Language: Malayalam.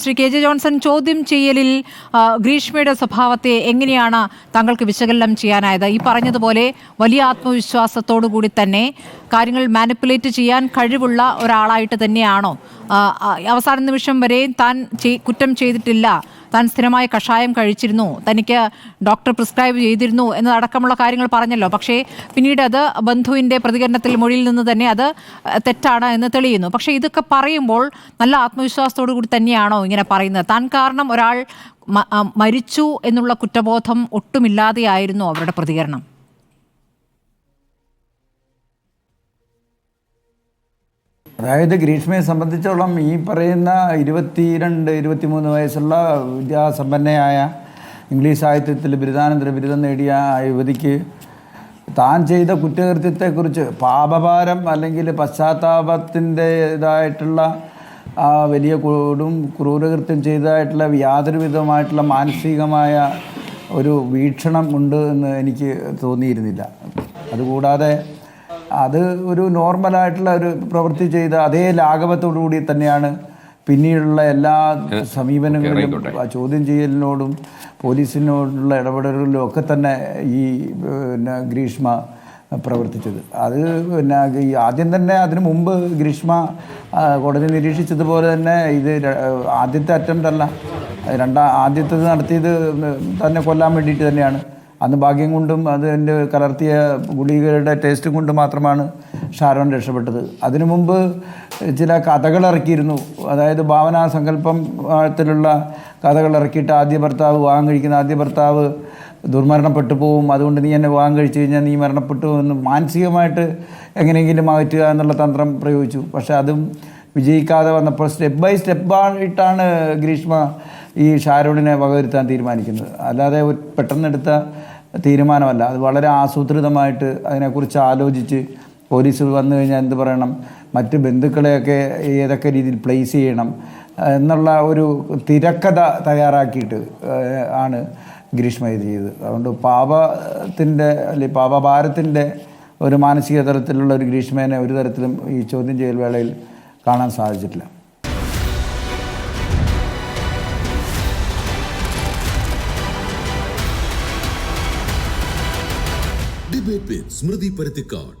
ശ്രീ കെ ജെ ജോൺസൺ ചോദ്യം ചെയ്യലിൽ ഗ്രീഷ്മയുടെ സ്വഭാവത്തെ എങ്ങനെയാണ് താങ്കൾക്ക് വിശകലനം ചെയ്യാനായത്? ഈ പറഞ്ഞതുപോലെ വലിയ ആത്മവിശ്വാസത്തോടു കൂടി തന്നെ കാര്യങ്ങൾ മാനിപ്പുലേറ്റ് ചെയ്യാൻ കഴിവുള്ള ഒരാളായിട്ട് തന്നെയാണോ? അവസാന നിമിഷം വരെ താൻ കുറ്റം ചെയ്തിട്ടില്ല. താൻ സ്ഥിരമായി കഷായം കഴിച്ചിരുന്നു. തനിക്ക് ഡോക്ടർ പ്രിസ്ക്രൈബ് ചെയ്തിരുന്നു എന്നതടക്കമുള്ള കാര്യങ്ങൾ പറഞ്ഞല്ലോ. പക്ഷേ പിന്നീട് അത് ബന്ധുവിന്റെ പ്രതികരണത്തിൽ മൊഴിയിൽ നിന്ന് തന്നെ അത് തെറ്റാണ് എന്ന് തെളിയുന്നു. പക്ഷേ ഇതൊക്കെ പറയുമ്പോൾ നല്ല ആത്മവിശ്വാസത്തോടു കൂടി തന്നെയാണോ ഇങ്ങനെ പറയുന്നത്? താൻ കാരണം ഒരാൾ മരിച്ചു എന്നുള്ള കുറ്റബോധം ഒട്ടുമില്ലാതെയായിരുന്നു അവരുടെ പ്രതികരണം. അതായത് ഗ്രീഷ്മയെ സംബന്ധിച്ചോളം ഈ പറയുന്ന ഇരുപത്തിരണ്ട് ഇരുപത്തിമൂന്ന് വയസ്സുള്ള വിദ്യാസമ്പന്നയായ ഇംഗ്ലീഷ് സാഹിത്യത്തിൽ ബിരുദാനന്തര ബിരുദം നേടിയ ആ യുവതിക്ക് താൻ ചെയ്ത കുറ്റകൃത്യത്തെക്കുറിച്ച് പാപഭാരം അല്ലെങ്കിൽ പശ്ചാത്താപത്തിന്റെതായിട്ടുള്ള വലിയ കൂടും ക്രൂരകൃത്യം ചെയ്തതായിട്ടുള്ള യാതൊരു വിധമായിട്ടുള്ള മാനസികമായ ഒരു വീക്ഷണം ഉണ്ട് എന്ന് എനിക്ക് തോന്നിയിരുന്നില്ല. അതുകൂടാതെ അത് ഒരു നോർമലായിട്ടുള്ള ഒരു പ്രവൃത്തി ചെയ്ത അതേ ലാഘവത്തോടു കൂടി തന്നെയാണ് പിന്നീടുള്ള എല്ലാ സമീപനങ്ങളിലും ചോദ്യം ചെയ്യലിനോടും പോലീസിനോടുള്ള ഇടപെടലുകളിലും ഒക്കെ തന്നെ ഈ പിന്നെ ഗ്രീഷ്മ പ്രവർത്തിച്ചത്. അത് പിന്നെ ഈ ആദ്യം തന്നെ അതിനു മുമ്പ് ഗ്രീഷ്മ കോടതി നിരീക്ഷിച്ചതുപോലെ തന്നെ ഇത് ആദ്യത്തെ അറ്റംപ്റ്റ് അല്ല രണ്ടാം ആദ്യത്തേത് നടത്തിയത് തന്നെ കൊല്ലാൻ വേണ്ടിയിട്ട് തന്നെയാണ്. അന്ന് ഭാഗ്യം കൊണ്ടും അത് എന്റെ കലർത്തിയ ഗുളികയുടെ ടേസ്റ്റ് കൊണ്ട് മാത്രമാണ് ഷാരോൺ രക്ഷപ്പെട്ടത്. അതിനു മുമ്പ് ചില കഥകൾ ഇറക്കിയിരുന്നു. അതായത് ഭാവനാ സങ്കല്പത്തിലുള്ള കഥകൾ ഇറക്കിയിട്ട് ആദ്യ ഭർത്താവ് വിവാഹം കഴിക്കുന്ന ആദ്യ ഭർത്താവ് ദുർമരണപ്പെട്ടു പോവും. അതുകൊണ്ട് നീ എന്നെ വിവാഹം കഴിച്ചു കഴിഞ്ഞാൽ നീ മരണപ്പെട്ടു എന്ന് മാനസികമായിട്ട് എങ്ങനെയെങ്കിലും മാറ്റുക എന്നുള്ള തന്ത്രം പ്രയോഗിച്ചു. പക്ഷേ അതും വിജയിക്കാതെ വന്നപ്പോൾ സ്റ്റെപ്പ് ബൈ സ്റ്റെപ്പായിട്ടാണ് ഗ്രീഷ്മ ഈ ഷാരോണിനെ വകവരുത്താൻ തീരുമാനിക്കുന്നത്. അല്ലാതെ ഒരു പെട്ടെന്നെടുത്ത തീരുമാനമല്ല. അത് വളരെ ആസൂത്രിതമായിട്ട് അതിനെക്കുറിച്ച് ആലോചിച്ച് പോലീസ് വന്നു കഴിഞ്ഞാൽ എന്ത് പറയണം? മറ്റ് ബന്ധുക്കളെയൊക്കെ ഏതൊക്കെ രീതിയിൽ പ്ലേസ് ചെയ്യണം? എന്നുള്ള ഒരു തിരക്കഥ തയ്യാറാക്കിയിട്ട് ആണ് ഗ്രീഷ്മ ഇത് ചെയ്തത്. അതുകൊണ്ട് പാപത്തിന്റെ അല്ലെങ്കിൽ പാപഭാരത്തിന്റെ ഒരു മാനസിക തലത്തിലുള്ള ഒരു ഗ്രീഷ്മേനെ ഒരു തരത്തിലും ഈ ചോദ്യം ചെയ്യൽ വേളയിൽ കാണാൻ സാധിച്ചിട്ടില്ല. ഡിബേറ്റ് വിത്ത് സ്മൃതി പരുത്തിക്കാട്